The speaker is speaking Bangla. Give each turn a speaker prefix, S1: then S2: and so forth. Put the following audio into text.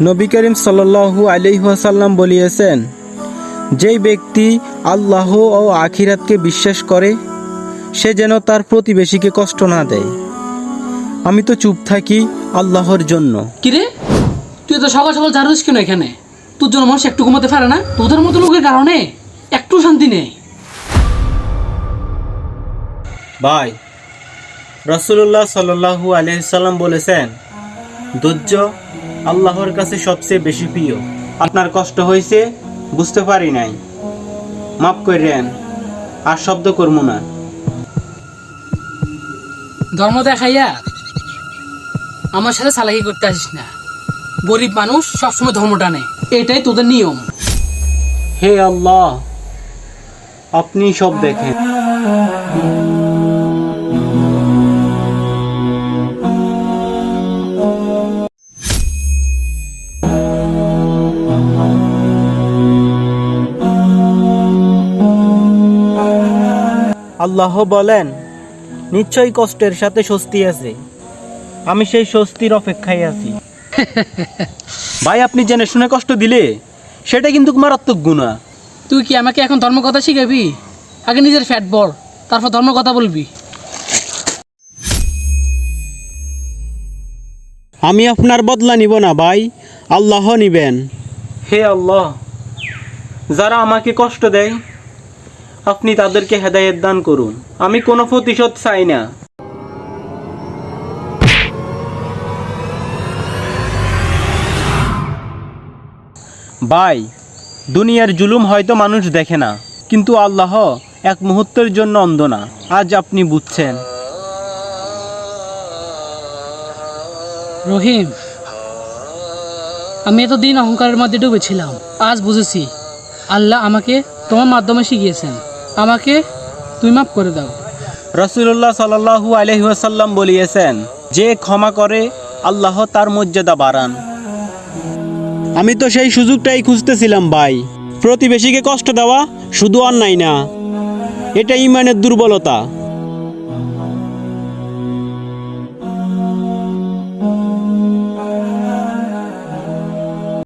S1: নবী করিম সাল্লাল্লাহু আলাইহাসাল্লাম বলিয়েছেন যেই ব্যক্তি আল্লাহ ও আখিরাতকে বিশ্বাস করে সে যেন তার প্রতিবেশীকে কষ্ট না দেয়। আমি তো চুপ থাকি আল্লাহর জন্য।
S2: কিরে তুই তো সকাল সকাল ঝাড়ুস কেন এখানে? তোর জন্য মানুষ একটু ঘুমাতে পারে না? তোদের মতো লোকের কারণে একটু শান্তি নেই।
S1: ভাই রসুল্লাহ সাল্লাহু আলহিসাল্লাম বলেছেন ধৈর্য আল্লাহর কাছে সবচেয়ে বেশি প্রিয়। আপনার কষ্ট হয়েছে? বুঝতে পারি নাই। মাফ করেন আর শব্দ করব না।
S2: ধর্ম দেখাইয়া আমার সাথে চালাকি করতে আসিস না। গরিব মানুষ সবসময় ধর্ম টানে। এটাই তোদের নিয়ম।
S1: হে আল্লাহ আপনি সব দেখেন। আল্লাহ বলেন নিশ্চয়ই কষ্টের সাথে স্বস্তি আছে। আমি সেই স্বস্তির অপেক্ষায় আছি। ভাই আপনি জেনে শুনে কষ্ট দিলে? সেটা কিন্তু মারাত্মক গুণা
S2: তুই কি আমাকে এখন ধর্ম কথা শিখাবি? আগে নিজের ফ্যাট বল তারপর ধর্ম কথা বলবি।
S1: আমি আপনার বদলা নিব না ভাই। আল্লাহ নিবেন। হে আল্লাহ যারা আমাকে কষ্ট দেয় আপনি তাদেরকে হেদায়েত দান করুন। আমি কোনো প্রতিশোধ চাই না। ভাই, দুনিয়ার জুলুম হয়তো মানুষ দেখে না, কিন্তু আল্লাহ এক মুহূর্তের জন্য অন্ধ না। আজ আপনি বুঝছেন।
S2: রহিম, আমি এতদিন অহংকারের মধ্যে ডুবেছিলাম। আজ বুঝেছি, আল্লাহ আমাকে তোমার মাধ্যমে শিখিয়েছেন। আমাকে তুই মাফ করে দাও।
S1: রসুল্লাহ সাল্লাহু আলহিহাসাল্লাম বলিয়েছেন যে ক্ষমা করে আল্লাহ তার মর্যাদা বাড়ান। আমি তো সেই সুযোগটাই খুঁজতেছিলাম ভাই। প্রতিবেশীকে কষ্ট দেওয়া শুধু অন্যায় না এটা ইমানের দুর্বলতা।